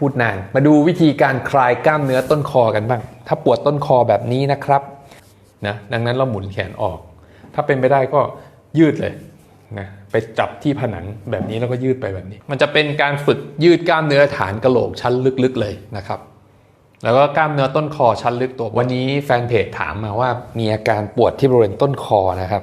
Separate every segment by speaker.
Speaker 1: พูดนาน มาดูวิธีการคลายกล้ามเนื้อต้นคอกันบ้าง ถ้าปวดต้นคอแบบนี้นะครับนะดังนั้นเราหมุนแขนออก ถ้าเป็นไปได้ก็ยืดเลยนะไปจับที่ผนังแบบนี้แล้วก็ยืดไปแบบนี้ มันจะเป็นการฝึกยืดกล้ามเนื้อฐานกระโหลกชั้นลึกๆเลยนะครับ แล้วก็กล้ามเนื้อต้นคอชั้นลึกตัว วันนี้แฟนเพจถามมาว่ามีอาการปวดที่บริเวณต้นคอนะครับ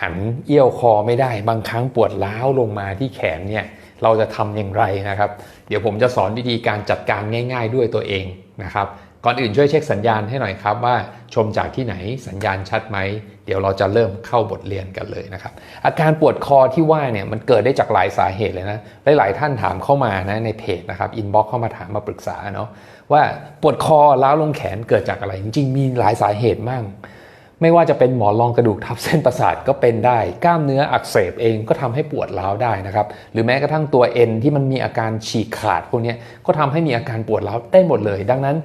Speaker 1: หันเอี้ยวคอไม่ได้ บางครั้งปวดล้าวลงมาที่แขนเนี่ย เราจะทำอย่างไรนะครับ เดี๋ยวผมจะสอนวิธีการจัดการง่าย ๆ ด้วยตัวเองนะครับ ก่อนอื่นช่วยเช็คสัญญาณให้หน่อยครับว่าชมจากที่ไหนสัญญาณชัดไหม เดี๋ยวเราจะเริ่มเข้าบทเรียนกันเลยนะครับ อาการปวดคอที่ว่าเนี่ยมันเกิดได้จากหลายสาเหตุเลยนะ หลาย ๆ ท่านถามเข้ามานะในเพจนะครับอินบ็อกเข้ามาถามมาปรึกษาเนาะว่าปวดคอล้าวลงแขนเกิดจากอะไร จริงๆมีหลายสาเหตุมาก ไม่ว่าจะเป็นหมอนรองกระดูกทับเส้นประสาทก็เป็นได้ กล้ามเนื้ออักเสบเองก็ทำให้ปวดร้าวได้นะครับ หรือแม้กระทั่งตัวเอ็นที่มันมีอาการฉีกขาดพวกนี้ก็ทำให้มีอาการปวดร้าวได้หมดเลย ดังนั้น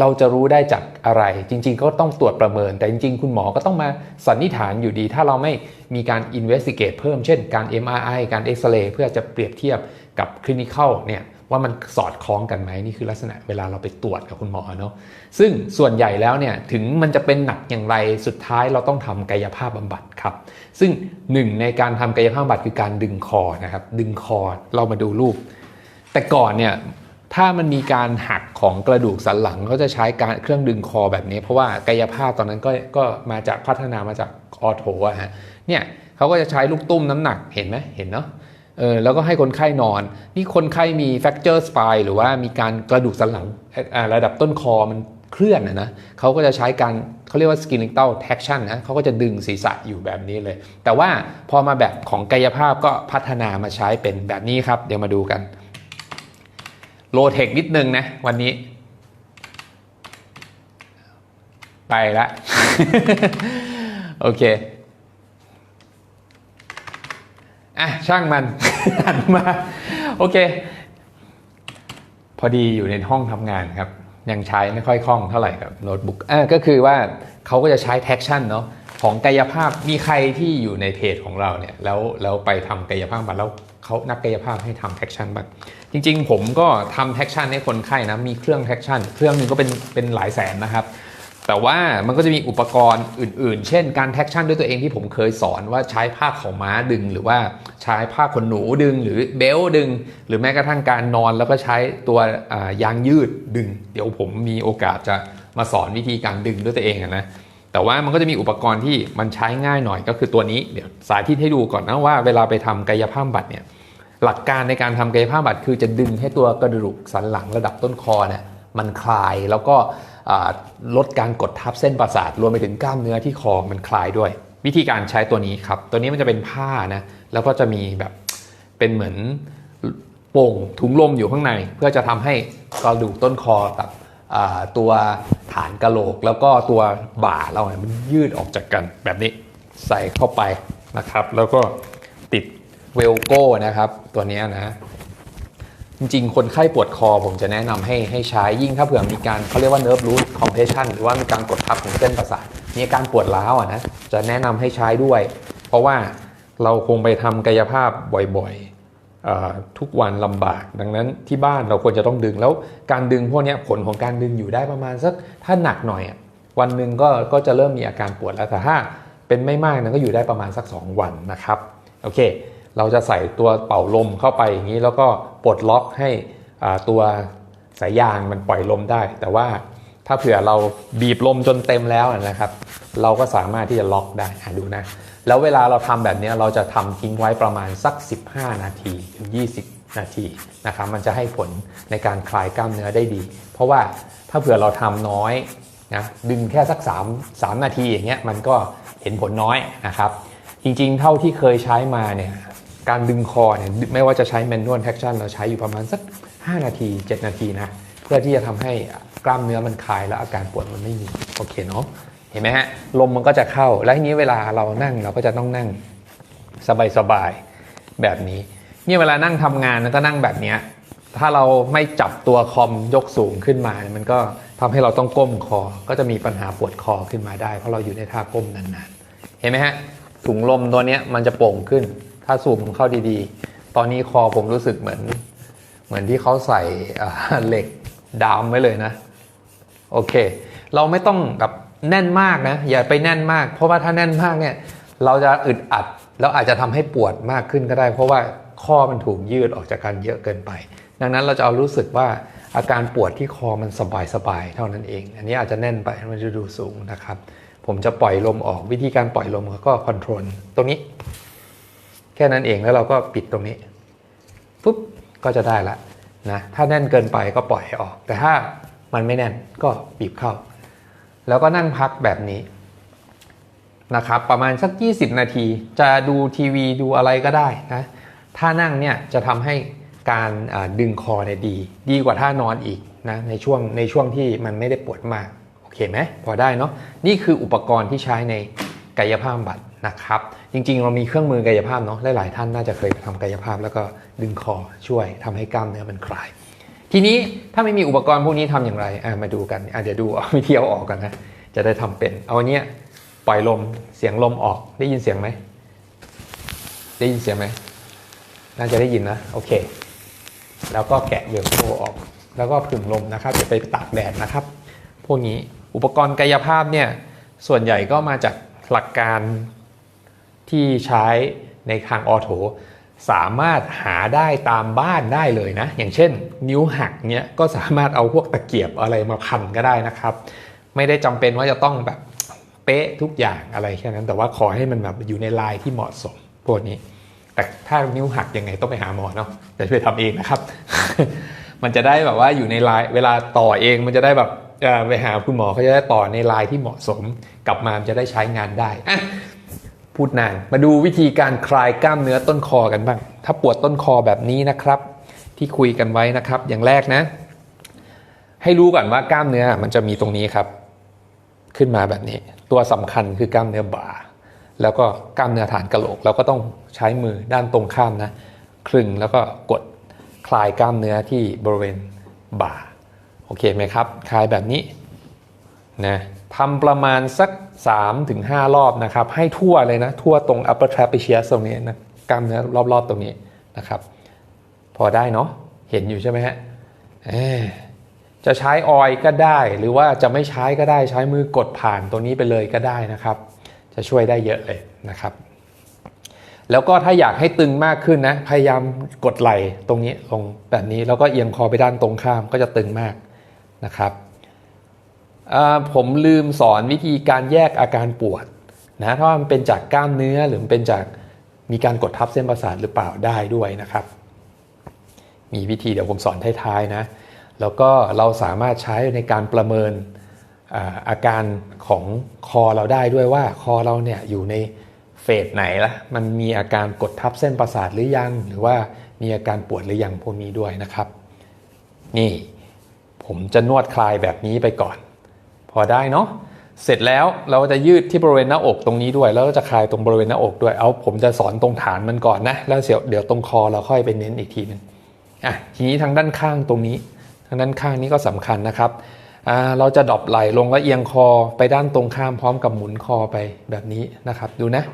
Speaker 1: เราจะรู้ได้จากอะไร จริง ๆ ก็ต้องตรวจประเมิน แต่จริง ๆ คุณหมอก็ต้องมาสันนิษฐานอยู่ดี ถ้าเราไม่มีการ investigate เพิ่ม เช่น การ MRI การเอ็กซเรย์เพื่อจะเปรียบเทียบกับคลินิคอลเนี่ย ว่ามันสอดคล้องกันไหมนี่คือลักษณะเวลาเราไปตรวจกับคุณหมอเนาะซึ่งส่วนใหญ่แล้วเนี่ยถึงมันจะเป็นหนักอย่างไรสุดท้ายเราต้องทำกายภาพบำบัดครับ ซึ่งหนึ่งในการทำกายภาพบำบัดคือการดึงคอนะครับดึงคอเรามาดูรูป แต่ก่อนเนี่ยถ้ามันมีการหักของกระดูกสันหลังเขาจะใช้การเครื่องดึงคอแบบนี้ เพราะว่ากายภาพตอนนั้นก็ก็มาจากพัฒนามาจากออโถอะฮะเนี่ยเขาก็จะใช้ลูกตุ้มน้ำหนักเห็นไหมเห็นเนาะ เออแล้วก็ให้คนไข้นอน นี่คนไข้มี fracture spine หรือว่ามีการกระดูกสันหลังระดับต้นคอมันเคลื่อนนะนะเขาก็จะใช้การเขาเรียกว่า skeletal traction นะเขาก็จะดึงศีรษะอยู่แบบนี้เลย แต่ว่าพอมาแบบของกายภาพก็พัฒนามาใช้เป็นแบบนี้ครับ เดี๋ยวมาดูกันโลเทคนิดนึงนะวันนี้ ไปละโอเคอะช่างมัน หันมาโอเค พอดีอยู่ในห้องทำงานครับ ยังใช้ไม่ค่อยคล่องเท่าไหร่กับโน้ตบุ๊กอ่ก็คือว่าเขาก็จะใช้แท็กชั่นเนาะของกายภาพมีใครที่อยู่ในเพจของเราเนี่ยแล้วแล้วไปทำกายภาพบัตรแล้วเขานักกายภาพให้ทำแท็กชั่นบัตรจริง ๆ ผมก็ทำแท็กชั่นให้คนไข้นะมีเครื่องแท็กชั่นเครื่องหนึงก็เป็นเป็นหลายแสนนะครับ แต่ว่ามันก็จะมีอุปกรณ์อื่น ๆ เช่นการแท็กชั่นด้วยตัวเองที่ผมเคยสอนว่าใช้ผ้าขาวม้าดึง หรือว่าใช้ผ้าขนหนูดึง หรือเบลต์ดึง หรือแม้กระทั่งการนอนแล้วก็ใช้ตัวยางยืดดึง เดี๋ยวผมมีโอกาสจะมาสอนวิธีการดึงด้วยตัวเองนะแต่ว่ามันก็จะมีอุปกรณ์ที่มันใช้ง่ายหน่อยก็คือตัวนี้เดี๋ยวสาธิตให้ดูก่อนนะว่าเวลาไปทำกายภาพบำบัดเนี่ยหลักการในการทำกายภาพบำบัดคือจะดึงให้ตัวกระดูกสันหลังระดับต้นคอเนี่ยมันคลายแล้วก็ ลดการกดทับเส้นประสาทรวมไปถึงกล้ามเนื้อที่คอมันคลายด้วย วิธีการใช้ตัวนี้ครับ ตัวนี้มันจะเป็นผ้านะแล้วก็จะมีแบบเป็นเหมือนโป่งถุงลมอยู่ข้างใน เพื่อจะทำให้กระดูกต้นคอกับตัวฐานกระโหลก แล้วก็ตัวบ่าเราเนี่ยมันยืดออกจากกันแบบนี้ใส่เข้าไปนะครับ แล้วก็ติดเวลโก้นะครับ ตัวนี้นะ จริงๆ คนไข้ปวดคอผมจะแนะนำให้ให้ใช้ยิ่งถ้าเผื่อมีการเขาเรียกว่า nerve root compression หรือว่ามีการกดทับของเส้นประสาทมีอาการปวดร้าวอะนะจะแนะนำให้ใช้ด้วย เพราะว่าเราคงไปทำกายภาพบ่อยๆทุกวันลำบาก ดังนั้นที่บ้านเราควรจะต้องดึงแล้วการดึงพวกนี้ผลของการดึงอยู่ได้ประมาณสักถ้าหนักหน่อยวันหนึ่งก็ก็จะเริ่มมีอาการปวดแล้วแต่ถ้าเป็นไม่มากนะก็อยู่ได้ประมาณสัก 2 วันนะครับโอเค เราจะใส่ตัวเป่าลมเข้าไปอย่างนี้ แล้วก็ปลดล็อกให้ตัวสายยางมันปล่อยลมได้ แต่ว่าถ้าเผื่อเราบีบลมจนเต็มแล้วนะครับ เราก็สามารถที่จะล็อกได้ดูนะ แล้วเวลาเราทำแบบนี้เราจะทำทิ้งไว้ประมาณสัก 15 นาทีถึง 20 นาทีนะครับ มันจะให้ผลในการคลายกล้ามเนื้อได้ดี เพราะว่าถ้าเผื่อเราทำน้อยนะดึงแค่สัก 3 3 นาทีอย่างเงี้ยมันก็เห็นผลน้อยนะครับ จริงๆ เท่าที่เคยใช้มาเนี่ย การดึงคอเนี่ยไม่ว่าจะใช้ manual traction เราใช้อยู่ประมาณสัก 5 นาที 7 นาทีนะ เพื่อที่จะทำให้กล้ามเนื้อมันคลายแล้วอาการปวดมันไม่มี โอเคเนาะเห็นไหมฮะ ลมมันก็จะเข้า แล้วทีนี้เวลาเรานั่งเราก็จะต้องนั่งสบายๆแบบนี้เนี่ยเวลานั่งทำงานก็นั่งแบบเนี้ยถ้าเราไม่จับตัวคอมยกสูงขึ้นมา มันก็ทำให้เราต้องก้มคอ ก็จะมีปัญหาปวดคอขึ้นมาได้ เพราะเราอยู่ในท่าก้มนานๆ เห็นไหมฮะถุงลมตัวนี้มันจะโป่งขึ้น ถ้าสูบเข้าดีๆ ตอนนี้คอผมรู้สึกเหมือน เหมือนที่เขาใส่เหล็กดามไว้เลยนะ โอเค เราไม่ต้องแบบแน่นมากนะ อย่าไปแน่นมาก เพราะว่าถ้าแน่นมากเนี่ย เราจะอึดอัด แล้วอาจจะทำให้ปวดมากขึ้นก็ได้ เพราะว่าข้อมันถูกยืดออกจากกันเยอะเกินไป ดังนั้นเราจะเอารู้สึกว่าอาการปวดที่คอมันสบายๆเท่านั้นเอง อันนี้อาจจะแน่นไปมันจะดูสูงนะครับ ผมจะปล่อยลมออกวิธีการปล่อยลมก็คอนโทรลตรงนี้ แค่นั้นเองแล้วเราก็ปิดตรงนี้ปุ๊บก็จะได้ละนะถ้าแน่นเกินไปก็ปล่อยออก แต่ถ้ามันไม่แน่นก็บีบเข้า แล้วก็นั่งพักแบบนี้นะครับประมาณสัก 20 นาที จะดูทีวีดูอะไรก็ได้นะถ้านั่งเนี่ยจะทำให้การดึงคอเนี่ยดี ดีกว่าท่านอนอีกนะในช่วงในช่วงที่มันไม่ได้ปวดมาก โอเคไหมพอได้เนาะนี่คืออุปกรณ์ที่ใช้ในกายภาพบำบัดนะครับ จริงๆ เรามีเครื่องมือกายภาพเนาะหลายๆท่านน่าจะเคยไปทำกายภาพ แล้วก็ดึงคอช่วยทำให้กล้ามเนื้อมันคลาย ทีนี้ถ้าไม่มีอุปกรณ์พวกนี้ทำอย่างไรมาดูกันอะเดี๋ยวดูเอาวิธีเอาออกกันนะจะได้ทำเป็น เอาอันเนี้ยปล่อยลมเสียงลมออกได้ยินเสียงไหมได้ยินเสียงไหมน่าจะได้ยินนะโอเค แล้วก็แกะเวลโคออก แล้วก็ผึ่งลมนะครับอย่าไปตากแดดนะครับ พวกนี้อุปกรณ์กายภาพเนี่ยส่วนใหญ่ก็มาจากหลักการ ที่ใช้ในทางออโถสามารถหาได้ตามบ้านได้เลยนะ อย่างเช่น นิ้วหักเนี้ยก็สามารถเอาพวกตะเกียบอะไรมาพันก็ได้นะครับ ไม่ได้จำเป็นว่าจะต้องแบบเป๊ะทุกอย่างอะไรแค่นั้น แต่ว่าขอให้มันแบบอยู่ในลายที่เหมาะสมพวกนี้ แต่ถ้านิ้วหักยังไงต้องไปหาหมอเนาะแต่ช่วยทำเองนะครับ มันจะได้แบบว่าอยู่ในลายเวลาต่อเองมันจะได้แบบไปหาคุณหมอเขาจะได้ต่อในลายที่เหมาะสม กลับมามันจะได้ใช้งานได้อ พูดนาน มาดูวิธีการคลายกล้ามเนื้อต้นคอกันบ้าง ถ้าปวดต้นคอแบบนี้นะครับ ที่คุยกันไว้นะครับ อย่างแรกนะ ให้รู้ก่อนว่ากล้ามเนื้อมันจะมีตรงนี้ครับ ขึ้นมาแบบนี้ ตัวสำคัญคือกล้ามเนื้อบ่า แล้วก็กล้ามเนื้อฐานกระโหลก เราก็ต้องใช้มือด้านตรงข้ามนะ คลึงแล้วก็กดคลายกล้ามเนื้อที่บริเวณบ่า โอเคไหมครับ คลายแบบนี้นะ ทำประมาณสัก 3-5 รอบนะครับ ให้ทั่วเลยนะ ทั่วตรง upper trapezius ตรงนี้นะกล้ามเนื้อรอบๆตรงนี้นะครับ พอได้เนาะเห็นอยู่ใช่ไหมฮะจะใช้ออยล์ก็ได้ หรือว่าจะไม่ใช้ก็ได้ใช้มือกดผ่านตัวนี้ไปเลยก็ได้นะครับ จะช่วยได้เยอะเลยนะครับ แล้วก็ถ้าอยากให้ตึงมากขึ้นนะ พยายามกดไหล่ตรงนี้ลงแบบนี้แล้วก็เอียงคอไปด้านตรงข้ามก็จะตึงมากนะครับ ผมลืมสอนวิธีการแยกอาการปวดนะถ้ามันเป็นจากกล้ามเนื้อหรือมันเป็นจากมีการกดทับเส้นประสาทหรือเปล่าได้ด้วยนะครับ มีวิธีเดี๋ยวผมสอนท้ายๆนะแล้วก็เราสามารถใช้ในการประเมินอ่าอาการของคอเราได้ด้วยว่าคอเราเนี่ยอยู่ในเฟสไหนละมันมีอาการกดทับเส้นประสาทหรือยัง หรือว่ามีอาการปวดหรือยังพวกนี้ด้วยนะครับ นี่ผมจะนวดคลายแบบนี้ไปก่อน พอได้เนาะเสร็จแล้วเราจะยืดที่บริเวณหน้าอกตรงนี้ด้วย แล้วก็จะคลายตรงบริเวณหน้าอกด้วยเอาผมจะสอนตรงฐานมันก่อนนะ แล้วเดี๋ยวเดี๋ยวตรงคอเราค่อยไปเน้นอีกทีนึงอะทีนี้ทางด้านข้างตรงนี้ ทางด้านข้างนี้ก็สำคัญนะครับอ่าเราจะดรอปไหลลงแล้วเอียงคอไปด้านตรงข้ามพร้อมกับหมุนคอไปแบบนี้นะครับ ดูนะ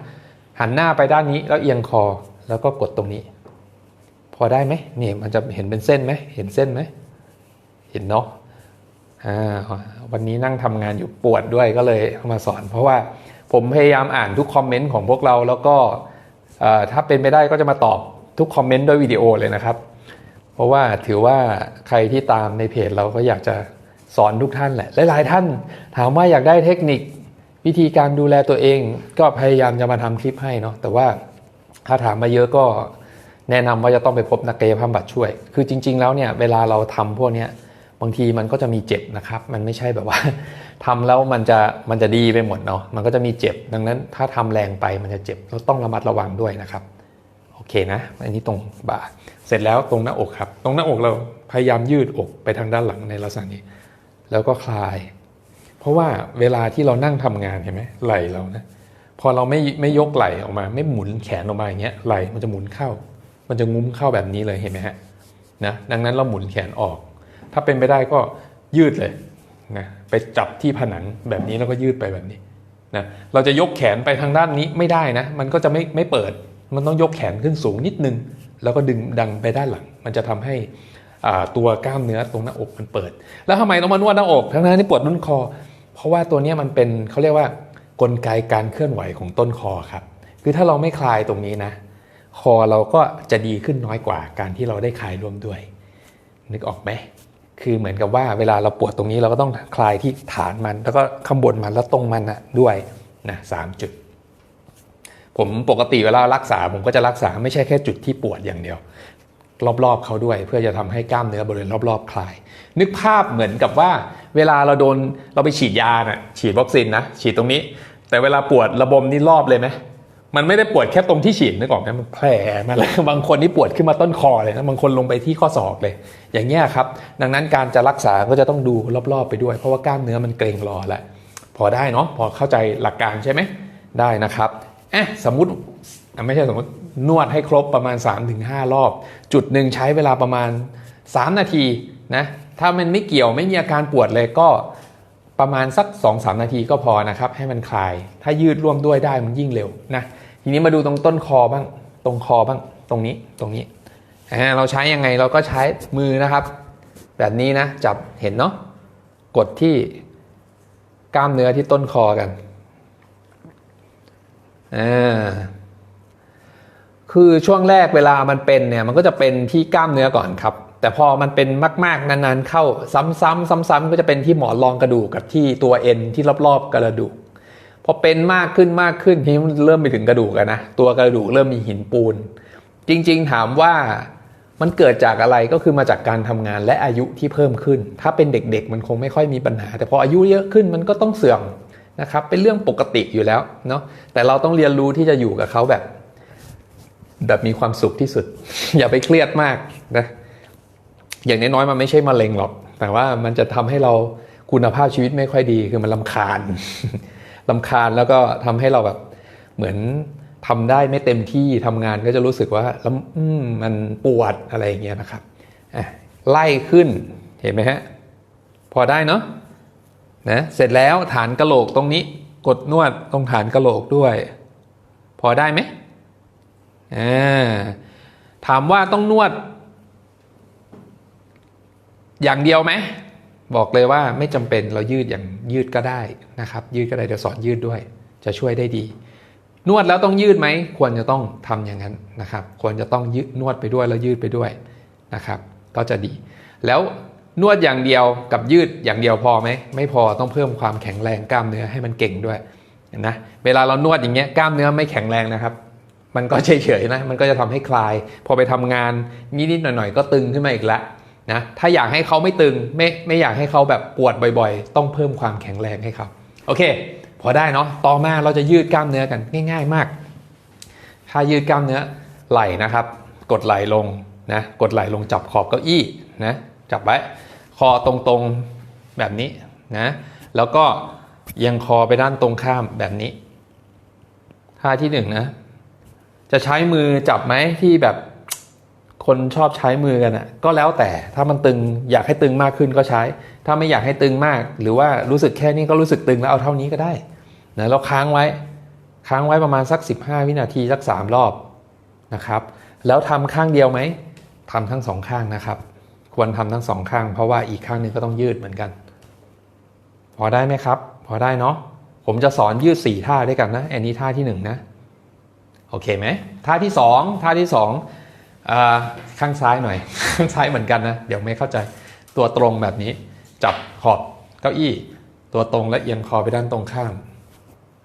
Speaker 1: หันหน้าไปด้านนี้แล้วเอียงคอแล้วก็กดตรงนี้ พอได้ไหมเนี่ยมันจะเห็นเป็นเส้นไหมเห็นเส้นไหมเห็นเนาะ วันนี้นั่งทำงานอยู่ปวดด้วยก็เลยเอามาสอน เพราะว่าผมพยายามอ่านทุกคอมเมนต์ของพวกเราแล้วก็ถ้าเป็นไปได้ก็จะมาตอบทุกคอมเมนต์ด้วยวิดีโอเลยนะครับ เพราะว่าถือว่าใครที่ตามในเพจเราก็อยากจะสอนทุกท่านแหละหลายๆท่านถามว่าอยากได้เทคนิควิธีการดูแลตัวเอง ก็พยายามจะมาทำคลิปให้เนาะแต่ว่าถ้าถามมาเยอะก็แนะนำว่าจะต้องไปพบนักกายภาพบำบัดช่วย คือจริง ๆ แล้วเนี่ยเวลาเราทำพวกเนี้ย บางทีมันก็จะมีเจ็บนะครับ มันไม่ใช่แบบว่าทำแล้วมันจะมันจะดีไปหมดเนาะมันก็จะมีเจ็บ ดังนั้นถ้าทำแรงไปมันจะเจ็บเราต้องระมัดระวังด้วยนะครับโอเคนะ อันนี้ตรงบ่าเสร็จแล้วตรงหน้าอกครับ ตรงหน้าอกเราพยายามยืดอกไปทางด้านหลังในลักษณะนี้ แล้วก็คลาย เพราะว่าเวลาที่เรานั่งทำงานเห็นไหมไหล่เรานะพอเราไม่ไม่ยกไหล่ออกมา ไม่หมุนแขนออกมาอย่างเงี้ยไหล่มันจะหมุนเข้า มันจะงุ้มเข้าแบบนี้เลยเห็นไหมฮะนะดังนั้นเราหมุนแขนออก ถ้าเป็นไปได้ก็ยืดเลยนะไปจับที่ผนังแบบนี้แล้วก็ยืดไปแบบนี้นะเราจะยกแขนไปทางด้านนี้ไม่ได้นะ มันก็จะไม่ไม่เปิด มันต้องยกแขนขึ้นสูงนิดนึง แล้วก็ดึงดังไปด้านหลัง มันจะทำให้อ่าตัวกล้ามเนื้อตรงหน้าอกมันเปิด แล้วทำไมต้องมานวดหน้าอกทั้งนั้นที่ปวดต้นคอ เพราะว่าตัวนี้มันเป็นเขาเรียกว่ากลไกการเคลื่อนไหวของต้นคอครับ คือถ้าเราไม่คลายตรงนี้นะ คอเราก็จะดีขึ้นน้อยกว่าการที่เราได้คลายร่วมด้วย นึกออกไหม คือเหมือนกับว่าเวลาเราปวดตรงนี้เราก็ต้องคลายที่ฐานมัน แล้วก็ข้างบนมันแล้วตรงมันนะด้วยนะสามจุด ผมปกติเวลารักษา ผมก็จะรักษาไม่ใช่แค่จุดที่ปวดอย่างเดียว รอบๆเขาด้วย เพื่อจะทำให้กล้ามเนื้อบริเวณรอบๆคลาย นึกภาพเหมือนกับว่า เวลาเราโดนเราไปฉีดยาน่ะฉีดวัคซีนนะฉีดตรงนี้ แต่เวลาปวดระบมนี่รอบเลยไหม มันไม่ได้ปวดแค่ตรงที่ฉีดนึกออกไหมมันแผลมาเลยบางคนนี่ปวดขึ้นมาต้นคอเลยนะบางคนลงไปที่ข้อศอกเลย อย่างเงี้ยครับ ดังนั้นการจะรักษาก็จะต้องดูรอบๆไปด้วย เพราะว่ากล้ามเนื้อมันเกร็งรอแล้วพอได้เนาะพอเข้าใจหลักการใช่ไหมได้นะครับเอ๊ะสมมติอะไม่ใช่สมมตินวดให้ครบประมาณ 3-5 รอบ จุดหนึ่งใช้เวลาประมาณ 3 นาทีนะถ้ามันไม่เกี่ยวไม่มีอาการปวดเลยก็ประมาณสัก 2-3 นาทีก็พอนะครับ ให้มันคลาย ถ้ายืดร่วมด้วยได้มันยิ่งเร็วนะ ทีนี้มาดูตรงต้นคอบ้าง ตรงคอบ้าง ตรงนี้ ตรงนี้ เราใช้ยังไง เราก็ใช้มือนะครับ แบบนี้นะ จับ เห็นเนาะ กดที่กล้ามเนื้อที่ต้นคอกันอ่าคือช่วงแรกเวลามันเป็นเนี่ย มันก็จะเป็นที่กล้ามเนื้อก่อนครับ แต่พอมันเป็นมาก ๆ นาน ๆ เข้า ซ้ำๆซ้ำๆก็จะเป็นที่หมอนรองกระดูกกับที่ตัวเอ็นที่รอบ ๆ กระดูก อเป็นมากขึ้นมากขึ้นทีนี้เริ่มไปถึงกระดูกนะ ตัวกระดูกเริ่มมีหินปูน จริง ๆ ถามว่ามันเกิดจากอะไรก็คือมาจากการทำงานและอายุที่เพิ่มขึ้น ถ้าเป็นเด็กๆ มันคงไม่ค่อยมีปัญหา แต่พออายุเยอะขึ้นมันก็ต้องเสื่อมนะครับ เป็นเรื่องปกติอยู่แล้วเนาะ แต่เราต้องเรียนรู้ที่จะอยู่กับเขาแบบ แบบมีความสุขที่สุด อย่าไปเครียดมากนะ อย่างน้อยๆมันไม่ใช่มะเร็งหรอก แต่ว่ามันจะทำให้เราคุณภาพชีวิตไม่ค่อยดี คือมันลำคาญ ลำคาญแล้วก็ทำให้เราแบบเหมือนทำได้ไม่เต็มที่ทำงานก็จะรู้สึกว่าลำอืมมันปวดอะไรอย่างเงี้ยนะครับไล่ขึ้นเห็นไหมฮะพอได้เนาะนะเสร็จแล้วฐานกระโหลกตรงนี้กดนวดตรงฐานกระโหลกด้วย พอได้ไหมอ่าถามว่าต้องนวด อย่างเดียวไหม บอกเลยว่าไม่จำเป็นเรายืดอย่างยืดก็ได้นะครับ ยืดก็ได้เดี๋ยวสอนยืดด้วย จะช่วยได้ดี นวดแล้วต้องยืดไหมควรจะต้องทำอย่างนั้นนะครับ ควรจะต้องยืดนวดไปด้วยแล้วยืดไปด้วยนะครับ ก็จะดี แล้วนวดอย่างเดียวกับยืดอย่างเดียวพอไหมไม่พอต้องเพิ่มความแข็งแรงกล้ามเนื้อให้มันเก่งด้วยนะเวลาเรานวดอย่างเงี้ยกล้ามเนื้อไม่แข็งแรงนะครับ มันก็เฉยๆนะมันก็จะทำให้คลาย พอไปทำงานนิดๆหน่อยๆ ก็ตึงขึ้นมาอีกแล้ว นะถ้าอยากให้เขาไม่ตึงไม่ไม่อยากให้เขาแบบปวดบ่อยๆ ต้องเพิ่มความแข็งแรงให้เขาโอเค พอได้เนาะต่อมาเราจะยืดกล้ามเนื้อกันง่าย ๆ มาก ถ้ายืดกล้ามเนื้อไหล่นะครับ กดไหล่ลงนะกดไหล่ลงจับขอบเก้าอี้นะจับไว้คอตรงๆแบบนี้นะแล้วก็ยังคอไปด้านตรงข้ามแบบนี้ท่าที่หนึ่งนะจะใช้มือจับไหมที่แบบ คนชอบใช้มือกันอะก็แล้วแต่ถ้ามันตึงอยากให้ตึงมากขึ้นก็ใช้ ถ้าไม่อยากให้ตึงมาก หรือว่ารู้สึกแค่นี้ก็รู้สึกตึงแล้วเอาเท่านี้ก็ได้นะแล้วค้างไว้ค้างไว้ประมาณสัก 15 วินาทีสัก 3 รอบนะครับ แล้วทำข้างเดียวไหมทำทั้งสองข้างนะครับ ควรทำทั้งสองข้าง เพราะว่าอีกข้างหนึงก็ต้องยืดเหมือนกัน พอได้ไหมครับ พอได้เนาะผมจะสอนยืด 4 ท่าด้วยกันนะอันนี้ท่าที่ 1 นะโอเคไหมท่าที่ 2 ท่าที่2อ่า ข้างซ้ายหน่อย ข้างซ้ายเหมือนกันนะ เดี๋ยวไม่เข้าใจตัวตรงแบบนี้ จับขอบเก้าอี้ ตัวตรงและเอียงคอไปด้านตรงข้าม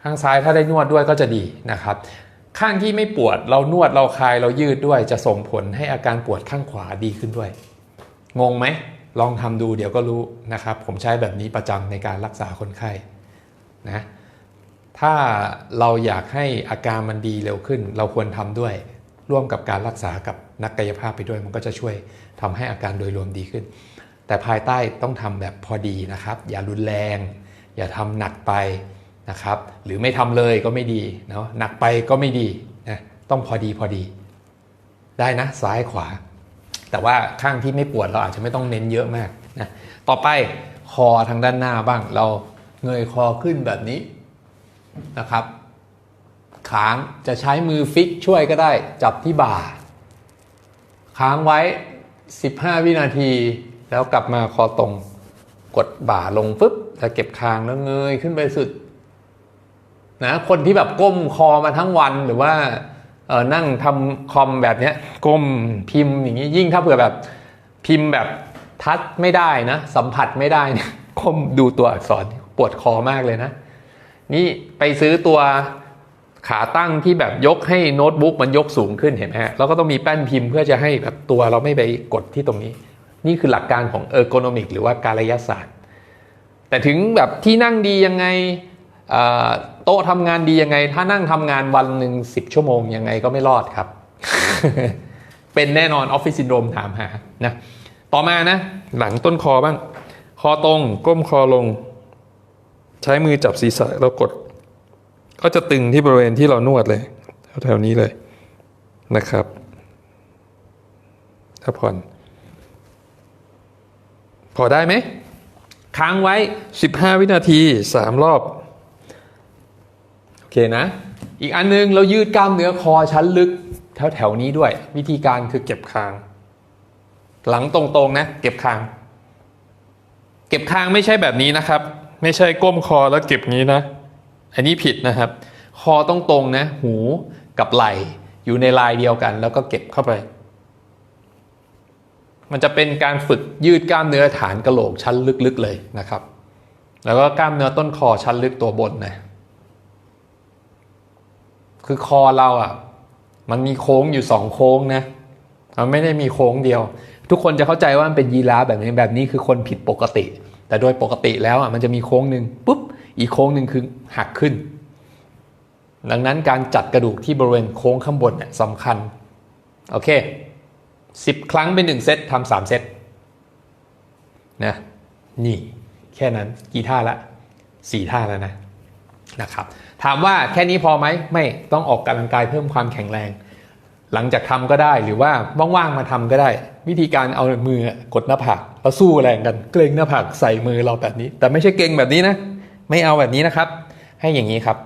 Speaker 1: ข้างซ้ายถ้าได้นวดด้วยก็จะดีนะครับ ข้างที่ไม่ปวดเรานวดเราคลายเรายืดด้วย จะส่งผลให้อาการปวดข้างขวาดีขึ้นด้วย งงไหมลองทำดูเดี๋ยวก็รู้นะครับ ผมใช้แบบนี้ประจำในการรักษาคนไข้นะถ้าเราอยากให้อาการมันดีเร็วขึ้น เราควรทำด้วย ร่วมกับการรักษากับนักกายภาพไปด้วย มันก็จะช่วยทำให้อาการโดยรวมดีขึ้น แต่ภายใต้ต้องทำแบบพอดีนะครับ อย่ารุนแรง อย่าทำหนักไปนะครับ หรือไม่ทำเลยก็ไม่ดีเนาะหนักไปก็ไม่ดีนะต้องพอดีพอดี ได้นะซ้ายขวา แต่ว่าข้างที่ไม่ปวดเราอาจจะไม่ต้องเน้นเยอะมากนะต่อไปคอทางด้านหน้าบ้างเราเงยคอขึ้นแบบนี้นะครับ ค้างจะใช้มือฟิกช่วยก็ได้จับที่บ่า ค้างไว้ 15 วินาที แล้วกลับมาคอตรง กดบ่าลงปุ๊บแล้วเก็บคางแล้วเงยขึ้นไปสุดนะคนที่แบบก้มคอมาทั้งวันหรือว่าเออนั่งทำคอมแบบเนี้ยก้มพิมพ์อย่างนี้ยิ่งถ้าเผื่อแบบพิมพ์แบบทัชไม่ได้นะ สัมผัสไม่ได้ก้มดูตัวอักษรปวดคอมากเลยนะ นี่ไปซื้อตัว ขาตั้งที่แบบยกให้โน้ตบุ๊กมันยกสูงขึ้นเห็นไหมฮะแล้วก็ต้องมีแป้นพิมพ์เพื่อจะให้แบบตัวเราไม่ไปกดที่ตรงนี้ นี่คือหลักการของเออร์โกนอมิกหรือว่าการยศาสตร์ แต่ถึงแบบที่นั่งดียังไงโต๊ะทำงานดียังไง ถ้านั่งทำงานวันหนึ่งสิบชั่วโมงยังไงก็ไม่รอดครับ เป็นแน่นอนออฟฟิศซินโดรมถามหานะต่อมานะ หลังต้นคอบ้าง คอตรง ก้มคอลง ใช้มือจับศีรษะแล้วกด ก็จะตึงที่บริเวณที่เรานวดเลยแถวๆนี้เลยนะครับถ้าผ่อนพอได้ไหม ค้างไว้ 15 วินาที 3 รอบ โอเคนะ อีกอันนึงเรายืดกล้ามเนื้อคอชั้นลึกแถวแถวๆนี้ด้วย วิธีการคือเก็บคาง หลังตรงๆนะ เก็บคาง เก็บคางไม่ใช่แบบนี้นะครับ ไม่ใช่ก้มคอแล้วเก็บงี้นะ อันนี้ผิดนะครับ คอต้องตรงนะ หูกับไหล่อยู่ในลายเดียวกัน แล้วก็เก็บเข้าไป มันจะเป็นการฝึกยืดกล้ามเนื้อฐานกระโหลกชั้นลึกๆเลยนะครับ แล้วก็กล้ามเนื้อต้นคอชั้นลึกตัวบนนะคือคอเราอะ มันมีโค้งอยู่สองโค้งนะมันไม่ได้มีโค้งเดียว ทุกคนจะเข้าใจว่ามันเป็นยีราฟแบบนี้แบบนี้คือคนผิดปกติ แต่โดยปกติแล้วอะมันจะมีโค้งหนึ่งปุ๊บ อีกโค้งหนึ่งคือหักขึ้น ดังนั้นการจัดกระดูกที่บริเวณโค้งข้างบนเนี่ยสำคัญ โอเคสิบครั้งเป็นหนึ่งเซตทำสามเซตนะนี่แค่นั้นกี่ท่าละสี่ท่าแล้วนะนะครับถามว่าแค่นี้พอไหมไม่ต้องออกกำลังกายเพิ่มความแข็งแรง หลังจากทำก็ได้หรือว่าว่างๆมาทำก็ได้ วิธีการเอามือกดหน้าผากแล้วสู้แรงกัน เกรงหน้าผากใส่มือเราแบบนี้ แต่ไม่ใช่เกรงแบบนี้นะ ไม่เอาแบบนี้นะครับ ให้อย่างนี้ครับ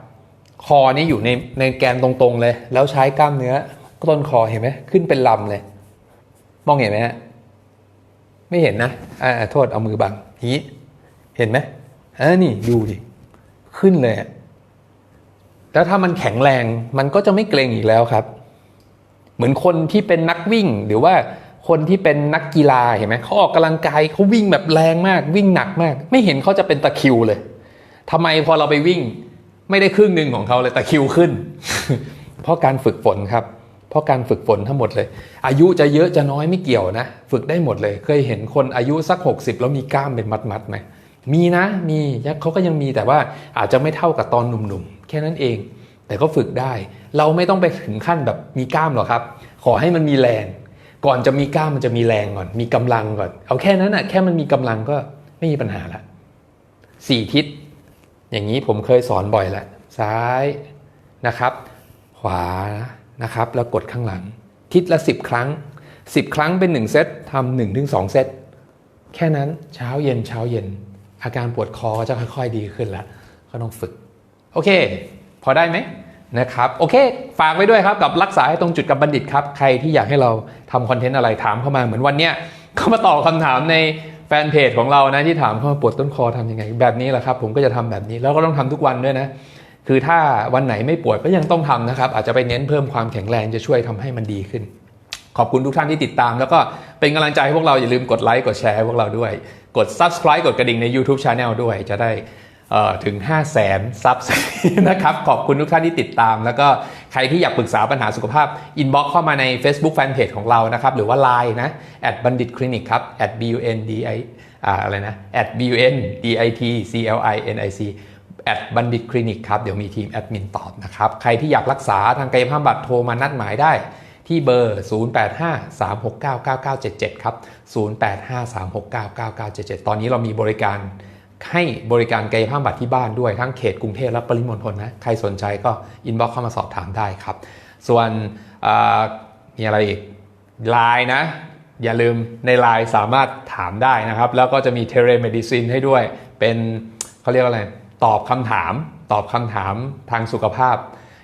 Speaker 1: คอนี่อยู่ในในแกนตรงๆเลย แล้วใช้กล้ามเนื้อต้นคอเห็นไหมขึ้นเป็นลำเลย มองเห็นไหมฮะไม่เห็นนะอ่าโทษเอามือบังอย่างนี้เห็นไหมอ่านี่ดูดิขึ้นเลยแล้วถ้ามันแข็งแรงมันก็จะไม่เกรงอีกแล้วครับ เหมือนคนที่เป็นนักวิ่งหรือว่าคนที่เป็นนักกีฬาเห็นไหมเขาออกกำลังกายเขาวิ่งแบบแรงมากวิ่งหนักมาก ไม่เห็นเขาจะเป็นตะคิวเลย ทำไมพอเราไปวิ่ง ไม่ได้ครึ่งหนึ่งของเขาเลยแตะคริวขึ้น เพราะการฝึกฝนครับ เพราะการฝึกฝนทั้งหมดเลย อายุจะเยอะจะน้อยไม่เกี่ยวนะ ฝึกได้หมดเลย เคยเห็นคนอายุสัก 60 แล้วมีกล้ามเป็นมัดๆไหมมีนะมีเขาก็ยังมีแต่ว่าอาจจะไม่เท่ากับตอนหนุ่มๆ แค่นั้นเอง แต่ก็ฝึกได้ เราไม่ต้องไปถึงขั้นแบบมีกล้ามหรอกครับ ขอให้มันมีแรง ก่อนจะมีกล้ามมันจะมีแรงก่อน มีกำลังก่อน เอาแค่นั้นอะแค่มันมีกำลังก็ไม่มีปัญหาละสี่ทิศ อย่างนี้ผมเคยสอนบ่อยแล้วซ้ายนะครับ ขวานะครับ แล้วกดข้างหลัง ทิศละ 10 ครั้ง 10 ครั้งเป็น 1 เซตทำหนึ่งถึงสองเซตแค่นั้นเช้าเย็นเช้าเย็น อาการปวดคอก็จะค่อยๆดีขึ้นแล้วก็ต้องฝึก โอเค พอได้ไหมนะครับ โอเค ฝากไว้ด้วยครับกับรักษาให้ตรงจุดกับบัณฑิตครับ ใครที่อยากให้เราทำคอนเทนต์อะไรถามเข้ามาเหมือนวันเนี้ยเข้ามาตอบคำถามใน แฟนเพจของเรานะที่ถามเข้ามาปวดต้นคอทำยังไง แบบนี้แหละครับ ผมก็จะทำแบบนี้แล้วก็ต้องทำทุกวันด้วยนะ คือถ้าวันไหนไม่ปวดก็ยังต้องทำนะครับ อาจจะไปเน้นเพิ่มความแข็งแรงจะช่วยทำให้มันดีขึ้น ขอบคุณทุกท่านที่ติดตาม แล้วก็เป็นกำลังใจให้พวกเราอย่าลืมกดไลค์กดแชร์ให้พวกเราด้วย กด subscribe กดกระดิ่งใน YouTube Channel ด้วยจะได้ถึง 5 0 0แสนซับนะครับ ขอบคุณทุกท่านที่ติดตามแล้วก็ ใครที่อยากปรึกษาปัญหาสุขภาพ inbox เข้ามาใน Facebook Fanpage ของเรานะครับ หรือว่า Line นะ at bandit clinic ครับ at b u n d i อ่าอะไรนะ at b u n d i t c l i n i c แอดบัณฑิตคลินิกครับ เดี๋ยวมีทีมแอดมินตอบนะครับ ใครที่อยากรักษาทางกายภาพบำบัดโทรมานัดหมายได้ที่เบอร์ 0853699977 ครับ 0853699977 ตอนนี้เรามีบริการ ให้บริการกายภาพบำบัดที่บ้านด้วยทั้งเขตกรุงเทพและปริมณฑลนะใครสนใจก็อินบ็อกเข้ามาสอบถามได้ครับ ส่วนมีอะไรอีกไลน์นะ อย่าลืมในไลน์สามารถถามได้นะครับ แล้วก็จะมีเทเลเมดิซินให้ด้วย เป็นเขาเรียกว่าอะไร ตอบคำถาม ตอบคำถามทางสุขภาพ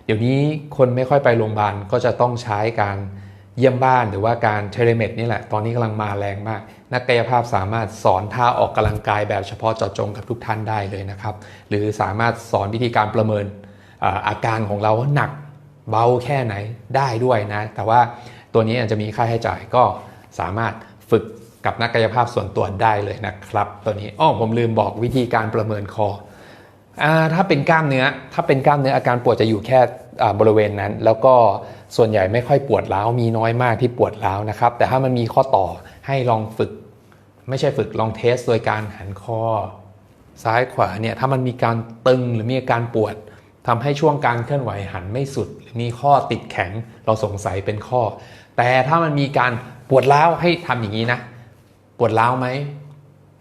Speaker 1: เดี๋ยวนี้คนไม่ค่อยไปโรงพยาบาลก็จะต้องใช้การ เยี่ยมบ้านหรือว่าการเทเลเมดนี่แหละ ตอนนี้กำลังมาแรงมาก นักกายภาพสามารถสอนท่าออกกำลังกายแบบเฉพาะเจาะจงกับทุกท่านได้เลยนะครับ หรือสามารถสอนวิธีการประเมินอาการของเราว่าหนักเบาแค่ไหนได้ด้วยนะ แต่ว่าตัวนี้อาจจะมีค่าใช้จ่ายก็สามารถฝึกกับนักกายภาพส่วนตัวได้เลยนะครับ ตัวนี้อ้อผมลืมบอกวิธีการประเมินคออถ้าเป็นกล้ามเนื้อ ถ้าเป็นกล้ามเนื้ออาการปวดจะอยู่แค่ บริเวณนั้น แล้วก็ส่วนใหญ่ไม่ค่อยปวดร้าวมีน้อยมากที่ปวดร้าวนะครับ แต่ถ้ามันมีข้อต่อให้ลองฝึก ไม่ใช่ฝึกลองเทส โดยการหันคอซ้ายขวาเนี่ยถ้ามันมีการตึงหรือมีอาการปวดทำให้ช่วงการเคลื่อนไหวหันไม่สุด หรือมีข้อติดแข็งเราสงสัยเป็นข้อ แต่ถ้ามันมีการปวดร้าวให้ทำอย่างนี้นะ ปวดร้าวไหม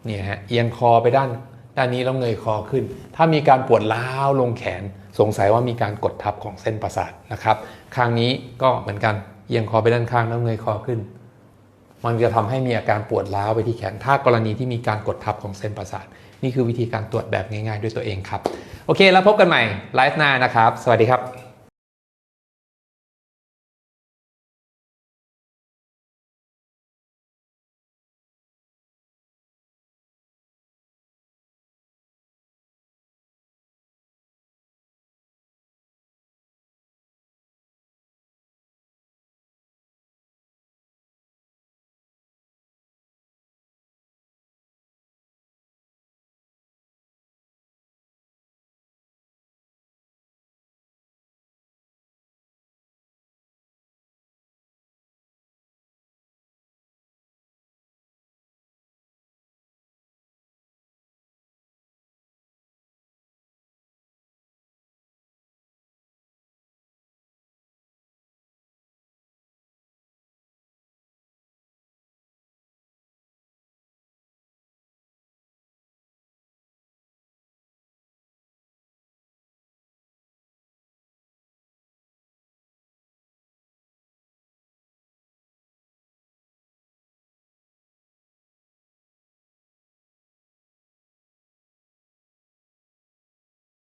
Speaker 1: เนี่ยฮะเอียงคอไปด้านด้านนี้แล้วเงยคอขึ้น ถ้ามีการปวดร้าวลงแขน สงสัยว่ามีการกดทับของเส้นประสาทนะครับ ข้างนี้ก็เหมือนกันเอียงคอไปด้านข้างแล้วเงยคอขึ้น มันจะทำให้มีอาการปวดร้าวไปที่แขน ถ้ากรณีที่มีการกดทับของเส้นประสาท นี่คือวิธีการตรวจแบบง่ายๆ ด้วยตัวเองครับ โอเค แล้วพบกันใหม่ไลฟ์หน้านะครับ สวัสดีครับ